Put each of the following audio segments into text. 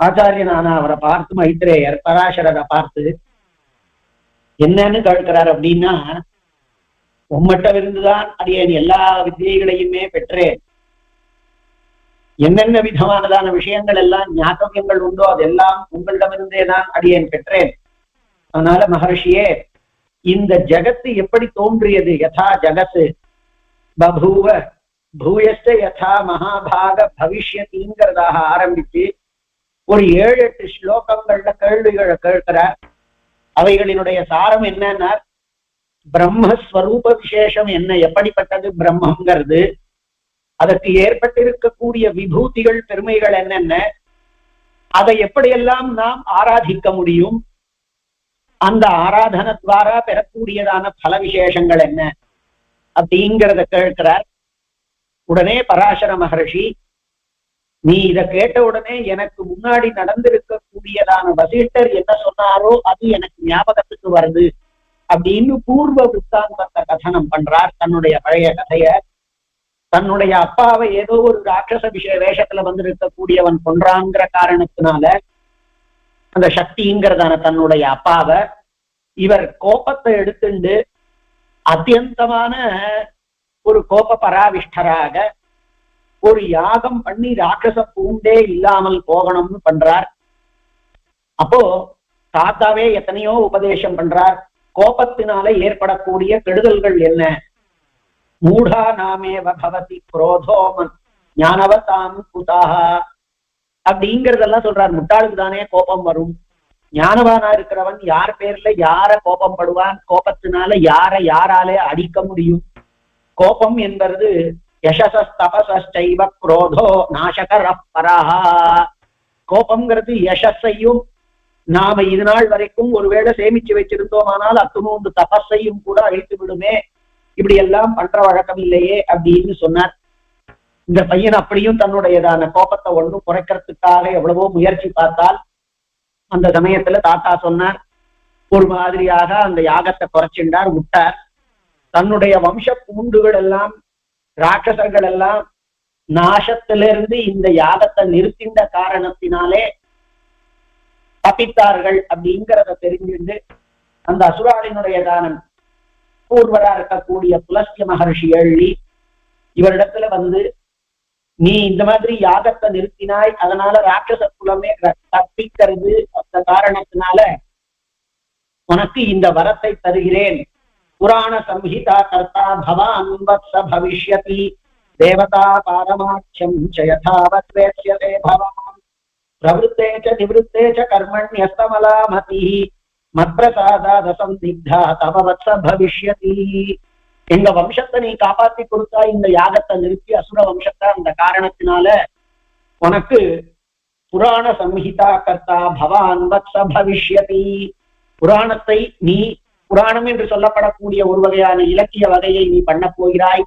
ஆச்சாரியனான அவரை பார்த்து மைத்ரேயர் பராசரரை பார்த்து என்னன்னு கேட்கிறார் அப்படின்னா உம்மட்டமிருந்துதான் அடியேன் எல்லா வித்தியைகளையுமே பெற்றேன். என்னென்ன விதமானதான விஷயங்கள் எல்லாம் ஞாபகங்கள் உண்டோ அதெல்லாம் உங்களிடமிருந்தே தான் அடியேன் பெற்றேன். அதனால மகர்ஷியே இந்த ஜகத்து எப்படி தோன்றியது? யதா ஜகத்து. பபூவ பூயஸ்ட யதா மகாபாக பவிஷ்யத்திங்கிறதாக ஆரம்பிச்சு ஒரு ஏழு எட்டு ஸ்லோகங்கள்ல கேள்விகளை கேட்கிறார் அவைகளினுடைய சாரம் என்னன்னா பிரம்மஸ்வரூப விசேஷம் என்ன எப்படிப்பட்டது பிரம்மங்கிறது அதற்கு ஏற்பட்டிருக்கக்கூடிய விபூதிகள் பெருமைகள் என்னென்ன அதை எப்படியெல்லாம் நாம் ஆராதிக்க முடியும் அந்த ஆராதனத்வாரா பெறக்கூடியதான பல விசேஷங்கள் என்ன அப்படிங்கிறத கேட்கிறார். உடனே பராசர மகர்ஷி நீ இத கேட்ட உடனே எனக்கு முன்னாடி நடந்திருக்கக்கூடியதான வசிஷ்டர் என்ன சொன்னாரோ அது எனக்கு ஞாபகத்துக்கு வருது அப்படின்னு பூர்வ புத்தாந்தத்தை கதனம் பண்றார் தன்னுடைய பழைய கதைய. தன்னுடைய அப்பாவை ஏதோ ஒரு ராட்சச விஷய வேஷத்துல வந்திருக்கக்கூடியவன் கொன்றாங்கிற காரணத்தினால அந்த சக்திங்கிறதான தன்னுடைய அப்பாவை இவர் கோபத்தை எடுத்துண்டு அத்தியந்தமான ஒரு கோப பராவிஷ்டராக ஒரு யாகம் பண்ணி ராட்சச பூண்டே இல்லாமல் போகணும்னு பண்றார். அப்போ தாத்தாவே எத்தனையோ உபதேசம் பண்றார். கோபத்தினால ஏற்படக்கூடிய கெடுதல்கள் என்ன? மூடா நாமேவ பவதி குரோதோமன் ஞானவதாம் குதாக அப்படிங்கறதெல்லாம் சொல்றார். முட்டாளுக்கு தானே கோபம் வரும். ஞானவானா இருக்கிறவன் யார் பேர்ல யார கோபம் படுவான்? கோபத்தினால யார யாராலே அடிக்க முடியும்? கோபம் என்பது யசசஸ்தபசைவ குரோதோ நாசகர பரஹா கோபம்ங்கிறது யசஸையும் நாம இது நாள் வரைக்கும் ஒருவேளை சேமிச்சு வச்சிருந்தோமானால் அத்துணூண்டு தபஸையும் கூட அழித்து விடுமே இப்படி எல்லாம் பண்ற வழக்கம் இல்லையே அப்படின்னு சொன்னார். இந்த பையன் அப்படியும் தன்னுடையதான கோபத்தை ஒன்றும் குறைக்கிறதுக்காக எவ்வளவோ முயற்சி பார்த்தால் அந்த சமயத்துல தாத்தா சொன்னார் ஒரு மாதிரியாக அந்த யாகத்தை குறைச்சிண்டார் விட்டார் தன்னுடைய வம்ச பூண்டுகள் எல்லாம் ராட்சசர்கள் எல்லாம் நாசத்திலிருந்து இந்த யாகத்தை நிறுத்தின்ற காரணத்தினாலே தப்பித்தார்கள் அப்படிங்கிறத தெரிஞ்சுண்டு அந்த அசுராளினுடைய தானம். பூர்வரா இருக்கக்கூடிய புலஸ்ய மகர்ஷி எள்ளி இவரிடத்துல வந்து நீ இந்த மாதிரி யாகத்தை நிறுத்தினாய் அதனால ராட்சச குலமே ர- தப்பிக்கிறது அந்த காரணத்தினால உனக்கு இந்த வரத்தை தருகிறேன். புராண कर्ता கர்த்தா वत्स भविष्यति। देवता தேவதா च यथावत् वेत्स्यते भवान्। प्रवृत्ते च निवृत्ते च कर्मण्यस्तमलामतिः। கர்மண்யஸ்தமலாமதி மத்பிரசாதாத வத்ச பவிஷ்யதி எங்க வம்சத்தை நீ காப்பாத்தி கொடுத்தா இந்த யாகத்தை நிறுத்தி அசுர வம்சத்தை அந்த காரணத்தினால உனக்கு புராண சம்ஹிதா கர்த்தா பவான் வத்ச பவிஷ்யதி. புராணத்தை நீ புராணம் என்று சொல்லப்படக்கூடிய ஒரு வகையான இலக்கிய வகையை நீ பண்ண போகிறாய்.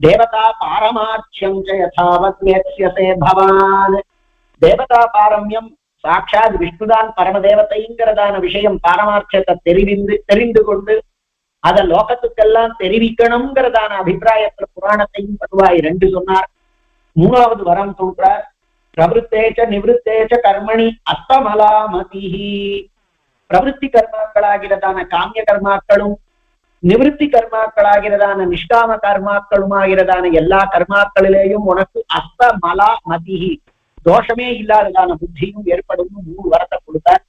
தேவதா பாரமார்ச்சியம் ச யதாவத் பவான். தேவதா பாரம்யம் சாட்சாத் விஷ்ணுதான் பரமதேவதைங்கிறதான விஷயம் பாரமார்த்தியத்தை தெரிவிந்து தெரிந்து கொண்டு அத லோகத்துக்கெல்லாம் தெரிவிக்கணுங்கிறதான அபிப்பிராயத்துல புராணத்தையும் பண்ணுவாய் ரெண்டு சொன்னார். மூணாவது வரம் சொல்றார் பிரவருத்தேச்ச நிவத்தேச்ச கர்மணி அஸ்தமலாமதி பிரவருத்தி கர்மாக்களாகிறதான காமிய கர்மாக்களும் நிவிருத்தி கர்மாக்களாகிறதான நிஷ்காம கர்மாக்களுமாகிறதான எல்லா கர்மாக்களிலேயும் உனக்கு அஸ்த மலா மதிஹி தோஷமே இல்லாததான புத்தியும் ஏற்படும் மூணு வரத்தை கொடுத்தார்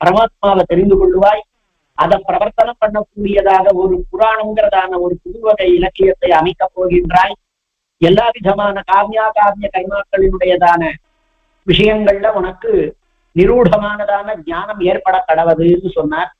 பரமாத்மாவை தெரிந்து கொள்ளுவாய் அதை பிரவர்த்தனம் பண்ணக்கூடியதாக ஒரு புராணங்கிறதான ஒரு புதுவகை இலக்கியத்தை அமைக்கப் போகின்றாய் எல்லா விதமான காமியா காமிய கைமாக்களினுடையதான விஷயங்கள்ல உனக்கு நிரூடமானதான ஞானம் ஏற்பட கடவுதுன்னு சொன்னார்.